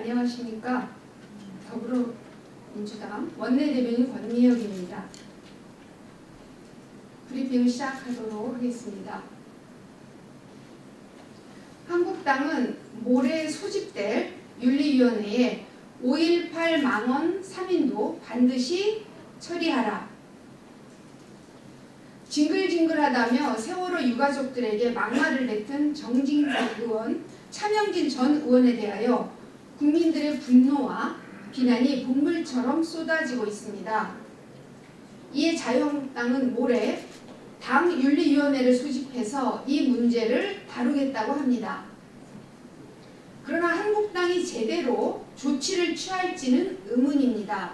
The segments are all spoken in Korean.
안녕하십니까? 더불어민주당 원내대변인 권미혁입니다. 브리핑을 시작하도록 하겠습니다. 한국당은 모레 소집될 윤리위원회에 5.18 망언 3인도 반드시 처리하라. 징글징글하다며 세월호 유가족들에게 막말을 뱉은 정진석 의원, 차명진 전 의원에 대하여 국민들의 분노와 비난이 본물처럼 쏟아지고 있습니다. 이에 자유한국당은 모레 당 윤리위원회를 소집해서 이 문제를 다루겠다고 합니다. 그러나 한국당이 제대로 조치를 취할지는 의문입니다.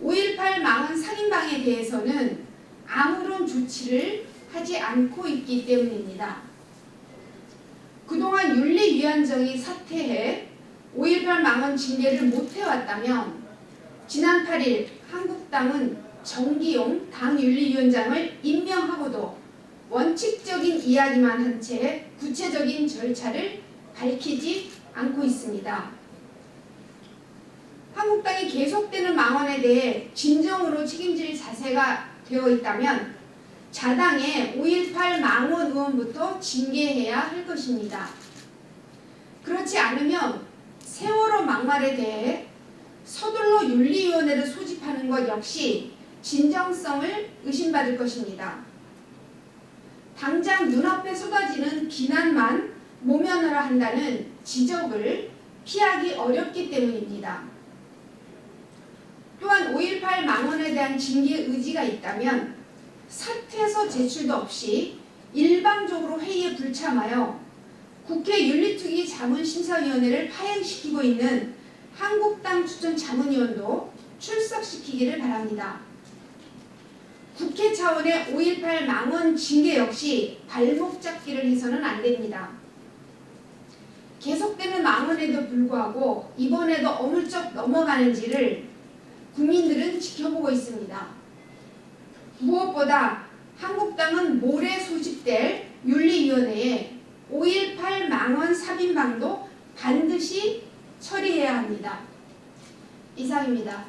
5.18 망언 살인방에 대해서는 아무런 조치를 하지 않고 있기 때문입니다. 그동안 윤리위원장이 사퇴해 5.18 망언 징계를 못해왔다면 지난 8일 한국당은 정기용 당윤리위원장을 임명하고도 원칙적인 이야기만 한 채 구체적인 절차를 밝히지 않고 있습니다. 한국당이 계속되는 망언에 대해 진정으로 책임질 자세가 되어 있다면 자당의 5.18 망원 의원부터 징계해야 할 것입니다. 그렇지 않으면 세월호 막말에 대해 서둘러 윤리위원회를 소집하는 것 역시 진정성을 의심받을 것입니다. 당장 눈앞에 쏟아지는 비난만 모면하라 한다는 지적을 피하기 어렵기 때문입니다. 또한 5.18 망언에 대한 징계 의지가 있다면 사퇴서 제출도 없이 일방적으로 회의에 불참하여 국회 윤리특위 자문심사위원회를 파행시키고 있는 한국당 추천 자문위원도 출석시키기를 바랍니다. 국회 차원의 5.18 망언 징계 역시 발목 잡기를 해서는 안 됩니다. 계속되는 망언에도 불구하고 이번에도 어물쩍 넘어가는지를 국민들은 지켜보고 있습니다. 무엇보다 한국당은 모레 소집될 윤리위원회에 5.18 망언 삽인방도 반드시 처리해야 합니다. 이상입니다.